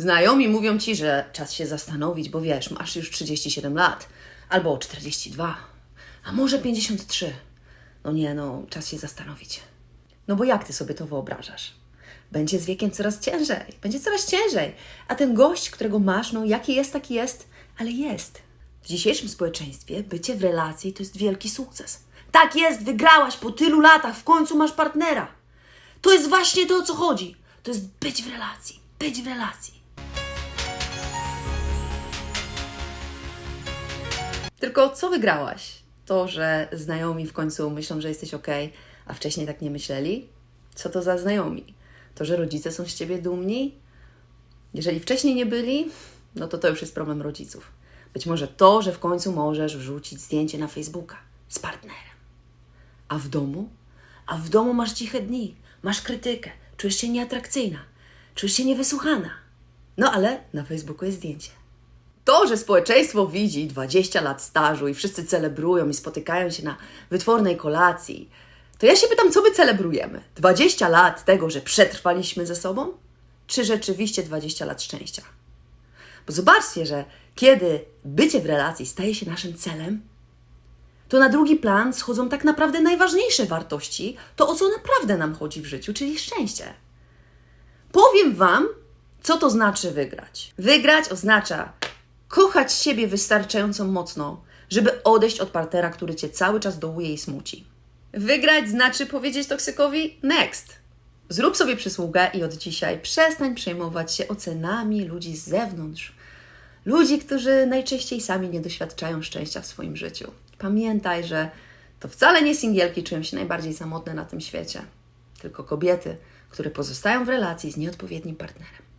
Znajomi mówią ci, że czas się zastanowić, bo wiesz, masz już 37 lat, albo 42, a może 53. No nie, no, czas się zastanowić. No bo jak ty sobie to wyobrażasz? Będzie z wiekiem coraz ciężej, będzie coraz ciężej. A ten gość, którego masz, no jaki jest, taki jest, ale jest. W dzisiejszym społeczeństwie bycie w relacji to jest wielki sukces. Tak jest, wygrałaś po tylu latach, w końcu masz partnera. To jest właśnie to, o co chodzi. To jest być w relacji, być w relacji. Tylko co wygrałaś? To, że znajomi w końcu myślą, że jesteś ok, a wcześniej tak nie myśleli? Co to za znajomi? To, że rodzice są z ciebie dumni? Jeżeli wcześniej nie byli, no to to już jest problem rodziców. Być może to, że w końcu możesz wrzucić zdjęcie na Facebooka z partnerem. A w domu? A w domu masz ciche dni, masz krytykę, czujesz się nieatrakcyjna, czujesz się niewysłuchana. No ale na Facebooku jest zdjęcie. To, że społeczeństwo widzi 20 lat stażu i wszyscy celebrują i spotykają się na wytwornej kolacji, to ja się pytam, co my celebrujemy? 20 lat tego, że przetrwaliśmy ze sobą? Czy rzeczywiście 20 lat szczęścia? Bo zobaczcie, że kiedy bycie w relacji staje się naszym celem, to na drugi plan schodzą tak naprawdę najważniejsze wartości, to o co naprawdę nam chodzi w życiu, czyli szczęście. Powiem Wam, co to znaczy wygrać. Wygrać oznacza kochać siebie wystarczająco mocno, żeby odejść od partnera, który cię cały czas dołuje i smuci. Wygrać znaczy powiedzieć toksykowi next. Zrób sobie przysługę i od dzisiaj przestań przejmować się ocenami ludzi z zewnątrz. Ludzi, którzy najczęściej sami nie doświadczają szczęścia w swoim życiu. Pamiętaj, że to wcale nie singielki czują się najbardziej samotne na tym świecie, tylko kobiety, które pozostają w relacji z nieodpowiednim partnerem.